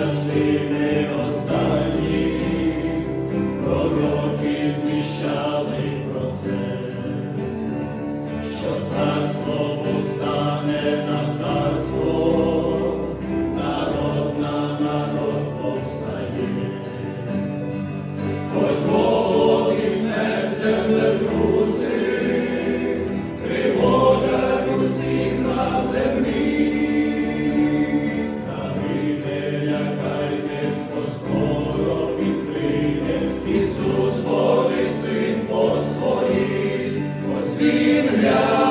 часи не останні, пророки звіщали він гляде